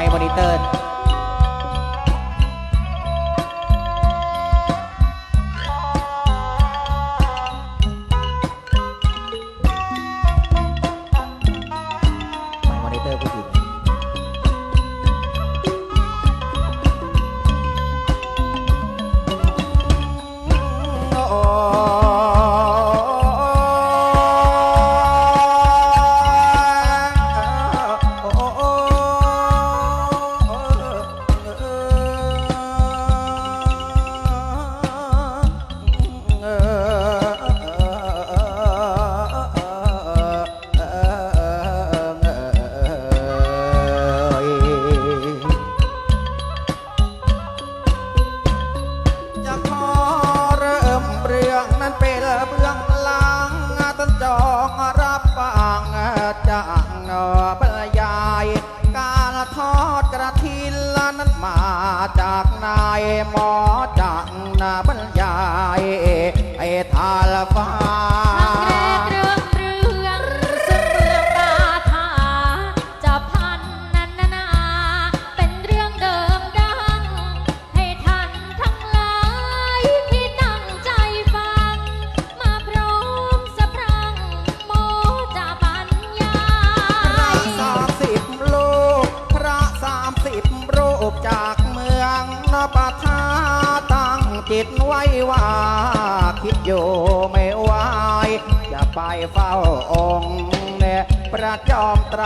มค์มอนิเตอร์ หมอจังนาบรรยายไอ้ทาลฟ้า ดไว้ว่า คิดอยู่ไม่ไหวจะไปเฝ้าองค์เนี่ประจอมไตร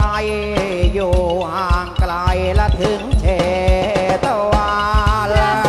อยู่ห่างไกลและถึงเชตวัน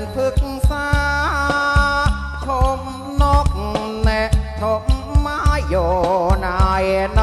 นพึกษาชมนกแนะทบไม้โยนายน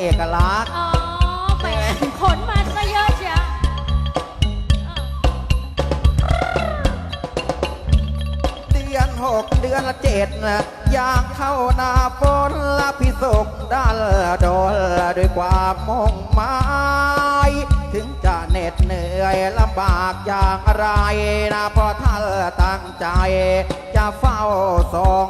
เอกลักษณ์ อ๋อแหมขนมันก็เยอะเชียวเดือนหกเดือนละเจ็ดนะยางเข้านาฝนละพิศกด้านละโดลด้วยความมงมาย ถึงจะเหน็ดเหนื่อยลำบากอย่างไรนะพอาะท่านตั้งใจ จะเฝ้าส่อง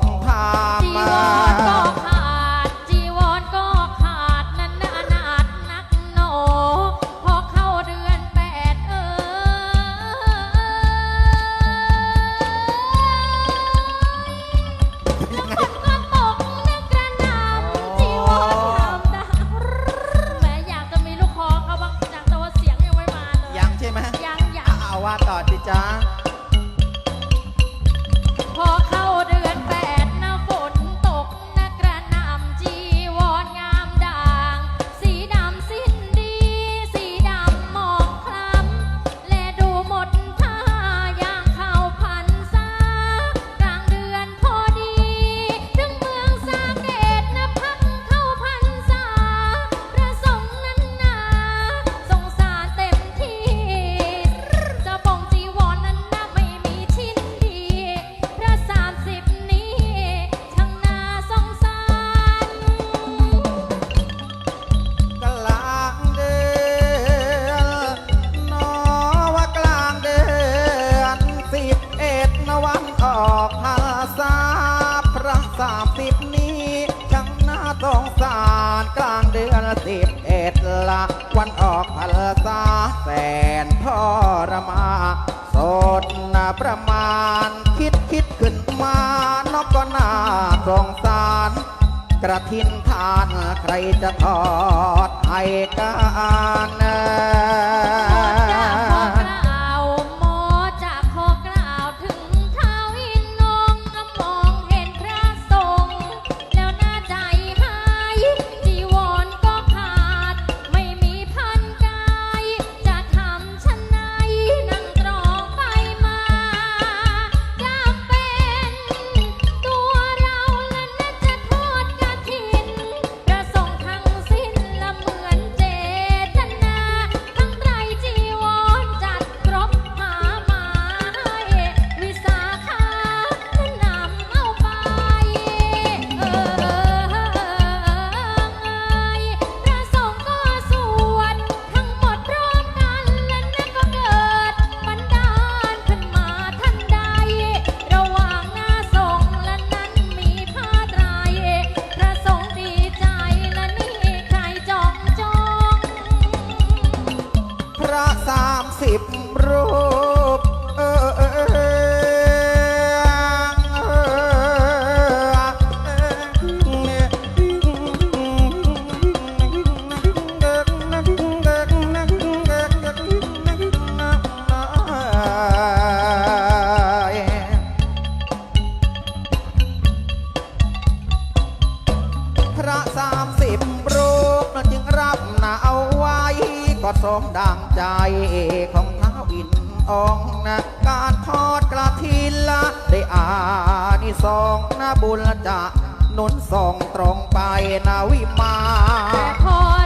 คิดคิดขึ้นมานกก็น่าสงสาร กระทินทานใครจะทอดให้การ ใจของท้าวอินองนะการทอดกระทินละ ได้อานิสองนะบุญละจะหนุนส่งตรงไปนาวิมาน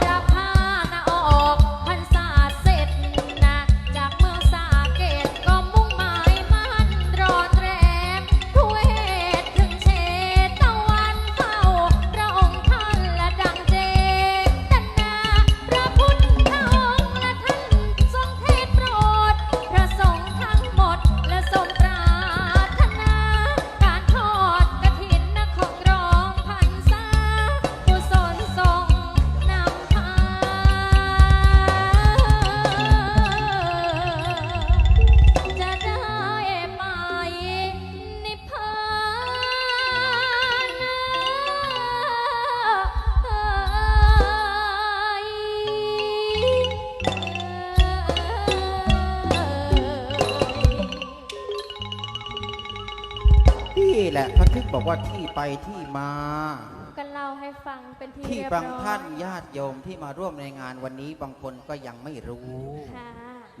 บอกว่าที่ไปที่มาก็เล่าให้ฟังเป็นที่ที่เรียบร้บาอยงท่านญาติโยมที่มาร่วมในงานวันนี้บางคนก็ยังไม่รู้ ค่ะ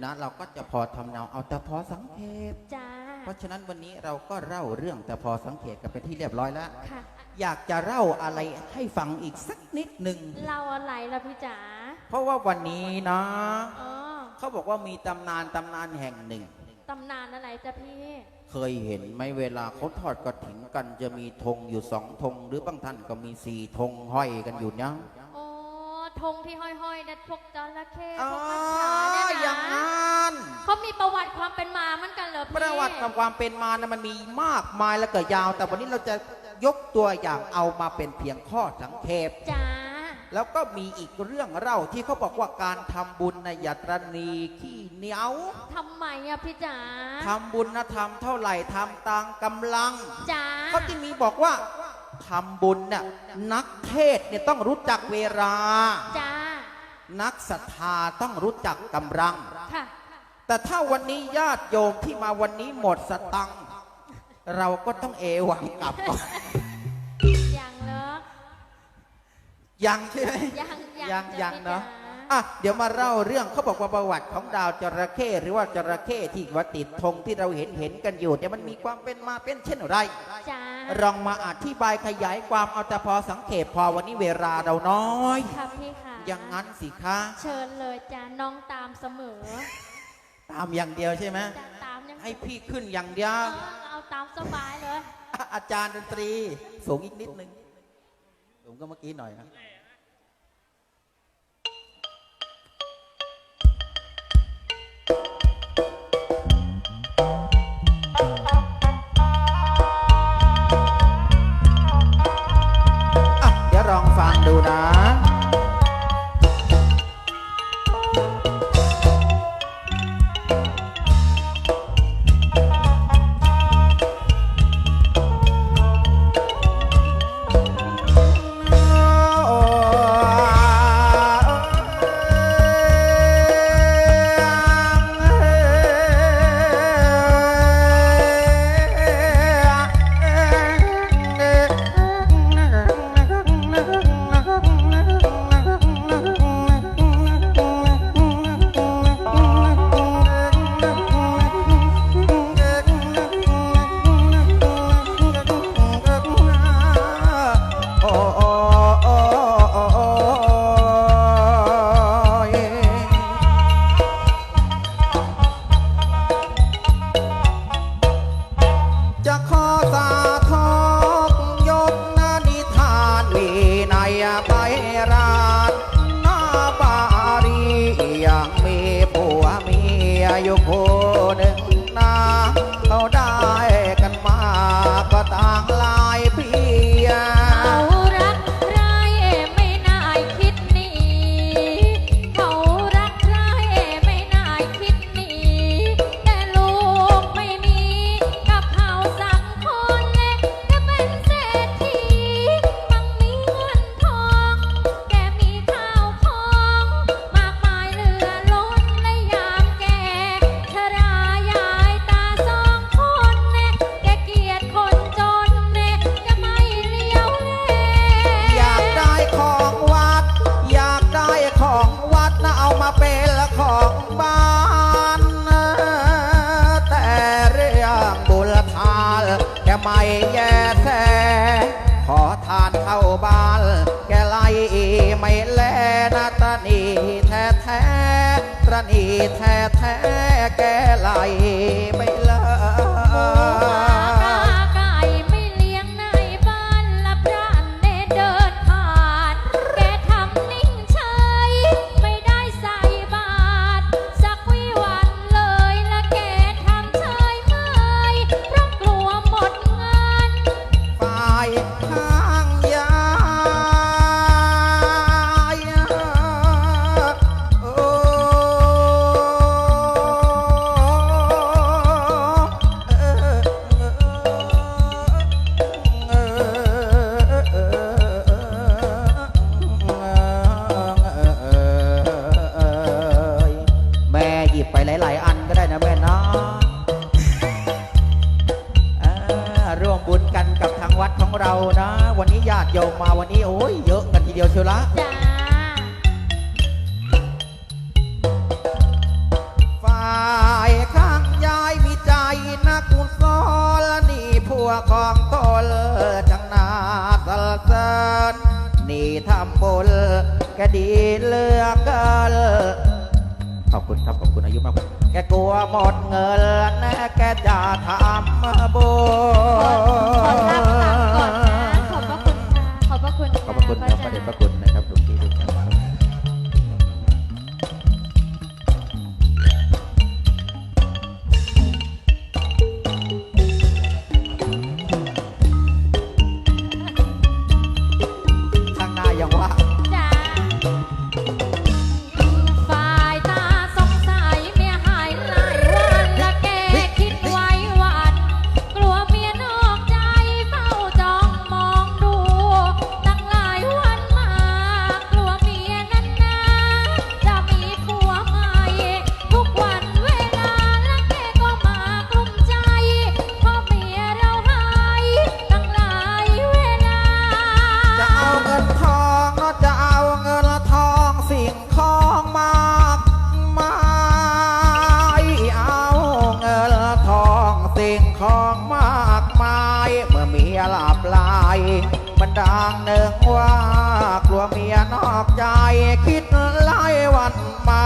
นะเราก็จะพอทำเนาเอาแต่พอสังเกต จ้าเพราะฉะนั้นวันนี้เราก็เล่าเรื่องแต่พอสังเกตกันเป็นที่เรียบร้อยแล้ว ค่ะ อยากจะเล่าอะไรให้ฟังอีกสักนิดหนึ่งเล่าอะไรล่ะพี่จ๋าเพราะว่าวันนี้นะ อ๋อ เขาบอกว่ามีตำนานตำนานแห่งหนึ่ง ตำนานอะไรจ้ะพี่เคยเห็นไหมเวลาเขาทอดกระถิ่นกันจะมีธงอยู่สองธงหรือบางท่านก็มีสี่ธงห้อยกันอยู่นะโอ้ธงที่ห้อยๆเนี่ยพวกจระเข้อ๋พอวกมัจฉาเนี่ยอย่างนะนั้นเขามีประวัติความเป็นมาเหมือนกันเหรอพี่ประวัติกับความเป็นมานะมันมีมากมายและก็ยาว แต่วันนี้เราจะยกตัวอย่างเอามาเป็นเพียงข้อสังเกตจ้า แล้วก็มีอีกเรื่องเล่าที่เขาบอกว่าการทำบุญในะอยาตรณีขี้เหนียว ทำไมอะพี่จ๋าทำบุญนะทำเท่าไหร่ทำตามกำลังจ้าเขาจึงมีบอกว่าทำบุญน่ะนักเทศน์เนี่ยต้องรู้จักเวลาจ้านักศรัทธาต้องรู้จักกำลัง ค่ะ แต่ถ้าวันนี้ญาติโยมที่มาวันนี้หมดสตังค์เราก็ต้องเอวังกลับก่อน ยังใช่ไหมยังยังจ้ยังพี่เนาะจ๋อะเดี๋ยวมาเล่าเรื่องเขาบอกว่าประวัติของดาวจระเข้หรือว่าจระเข้ที่ว่าติดธงที่เราเห็นเห็นกันอยู่เนี่ยมันมีความเป็นมาเป็นเช่นไรจ้าลองมาอธิบายขยายความเอาแต่พอสังเกตพอวันนี้เวลาเราน้อยค่ะพี่ค่ะอย่างนั้นสิคะเชิญเลยจ้าน้องตามเสมอ ตามอย่างเดียวใช่ไหมจ้าตามยังให้พี่ขึ้นอย่างเดียวเออเอาตามสบายเลยอะอาจารย์ดนตรีสูงอีกนิดนึงสูงก็เมื่อกี้หน่อยนะ ดูนะ ไม่แลนะตะนีแท้แท้ตะนีแท้แท้แกไหลไม่เลิก ดียวเชียวละฝ่ายข้างยายมีใจนักกุศลนี่พวกของตนจังนาสลเสนนี่ทำบุญแกดีเลือกเกินขอบคุณครับขอบคุณอายุมากแกกลัวหมดเงินแน่แกจะทำบุญ ขอบพระคุณครับพระเดชพระคุณางหนึ่งว่ากลัวเมียนอกใจคิดหลายวันมา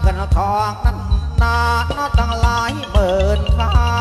เงินทองนั้นนาน้อตั้งหลายหมื่นค่า